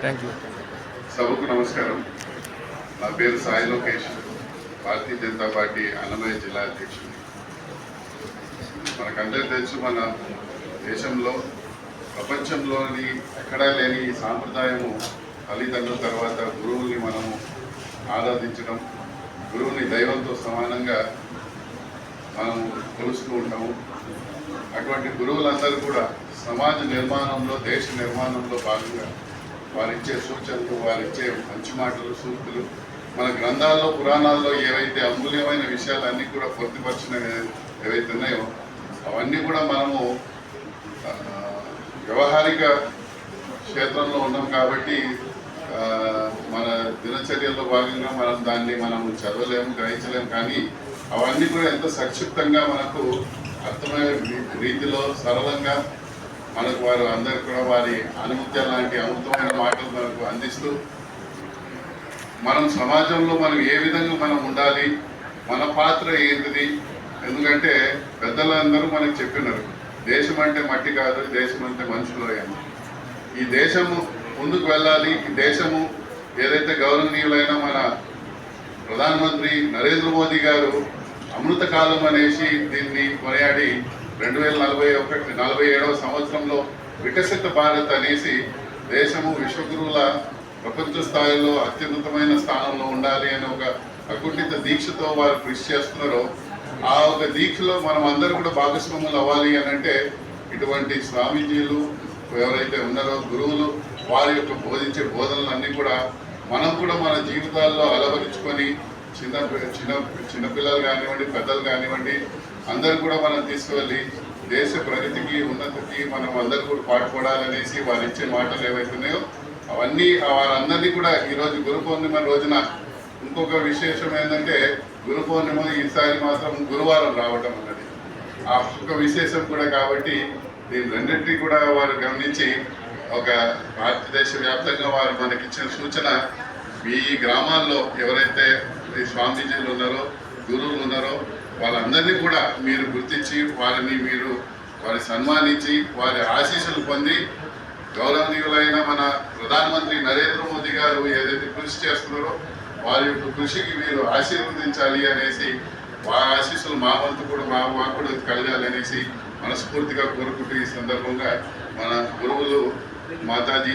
Thank you సభకు నమస్కారం. నా పేరు సాయి లోకేష్. భారతీయ జనతా పార్టీ అన్నమయ్య జిల్లా అధ్యక్షుడు. మనకందరికీ తెలుసు మన దేశంలో ప్రపంచంలోని ఎక్కడా లేని ఈ సాంప్రదాయము తల్లిదండ్రుల తర్వాత గురువుని మనము ఆరాధించడం గురువుని దైవంతో సమానంగా మనము కొలుస్తూ ఉంటాము. అటువంటి గురువులందరూ కూడా సమాజ నిర్మాణంలో దేశ నిర్మాణంలో భాగంగా వారిచ్చే సూచనలు వారిచ్చే మంచి మాటలు సూక్తులు మన గ్రంథాల్లో పురాణాల్లో ఏవైతే అమూల్యమైన విషయాలన్నీ కూడా పొందుపరిచిన ఏవైతే ఉన్నాయో అవన్నీ కూడా మనము వ్యవహారిక క్షేత్రంలో ఉన్నాం కాబట్టి మన దినచర్యల్లో భాగంగా మనం దాన్ని మనం చదవలేము గ్రహించలేము కానీ అవన్నీ కూడా ఎంతో సంక్షిప్తంగా మనకు అర్థమయ్యే రీతిలో సరళంగా మనకు వారు అందరు కూడా వారి అనుమత్యం లాంటి అమృతమైన మాటలు మనకు అందిస్తూ మనం సమాజంలో మనం ఏ విధంగా మనం ఉండాలి మన పాత్ర ఏంటిది? ఎందుకంటే పెద్దలందరూ మనకు చెప్పినారు దేశం అంటే మట్టి కాదు దేశం అంటే మనుషులు అని. ఈ దేశము ముందుకు వెళ్ళాలి ఈ దేశము ఏదైతే గౌరవనీయులైన మన ప్రధానమంత్రి నరేంద్ర మోదీ గారు అమృత కాలం అనేసి దీన్ని కొనియాడి రెండు వేల నలభై ఒకటి నలభై ఏడవ సంవత్సరంలో వికసిత భారత్ అనేసి దేశము విశ్వగురువుల ప్రపంచ స్థాయిలో అత్యున్నతమైన స్థానంలో ఉండాలి అని ఒక అకుంఠిత దీక్షతో వారు కృషి చేస్తున్నారో. ఆ ఒక దీక్షలో మనం అందరూ కూడా భాగస్వాములు అవ్వాలి అని అంటే ఇటువంటి స్వామీజీలు ఎవరైతే ఉన్నారో గురువులు వారి యొక్క బోధించే బోధనలన్నీ కూడా మనం కూడా మన జీవితాల్లో అలవరించుకొని చిన్న చిన్న చిన్నపిల్లలు కానివ్వండి పెద్దలు కానివ్వండి అందరు కూడా మనం తీసుకువెళ్ళి దేశ ప్రగతికి ఉన్నతికి మనం అందరు కూడా పాటుపడాలనేసి వారు ఇచ్చే మాటలు ఏవైతున్నాయో అవన్నీ వారందరినీ కూడా ఈరోజు గురు పౌర్ణిమ రోజున ఇంకొక విశేషం ఏంటంటే గురు పౌర్ణిమ ఈసారి మాత్రం గురువారం రావటం అన్నది. ఆ ఒక విశేషం కూడా కాబట్టి దీని రెండింటినీ కూడా వారు గమనించి ఒక భారతదేశ వ్యాప్తంగా వారు మనకి ఇచ్చిన సూచన మీ గ్రామాల్లో ఎవరైతే స్వామీజీలు ఉన్నారో గురువులు ఉన్నారో వాళ్ళందరినీ కూడా మీరు గుర్తించి వారిని మీరు వారి సన్మానించి వారి ఆశీస్సులు పొంది గౌరవనీయులైన మన ప్రధానమంత్రి నరేంద్ర మోదీ గారు ఏదైతే కృషి చేస్తున్నారో వారి యొక్క కృషికి మీరు ఆశీర్వదించాలి అనేసి వారి ఆశీస్సులు మా వంతు కూడా మా మాకు కూడా కలగాలి అనేసి మనస్ఫూర్తిగా కోరుకుంటూ ఈ సందర్భంగా మన గురువులు మాతాజీ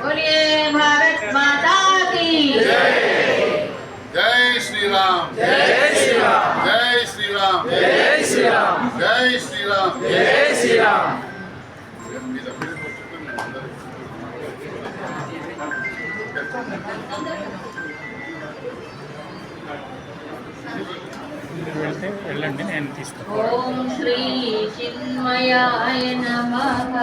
చెప్పండి సార్ మీ పిహెచ్పి వాళ్ళు ఎందుకు చేస్తున్నారు చెప్పాను చెప్పింది మరి बोलिए भारत माता की జై శ్రీరామ్ జై శ్రీరామ్ జై శ్రీరామ్ జై శ్రీరామ్ జై శ్రీరామ్ జై శ్రీరామ్ మీరు వెళ్తే వెళ్ళండి నేను తీస్తాను ఓం శ్రీ చిన్మయాయ నమః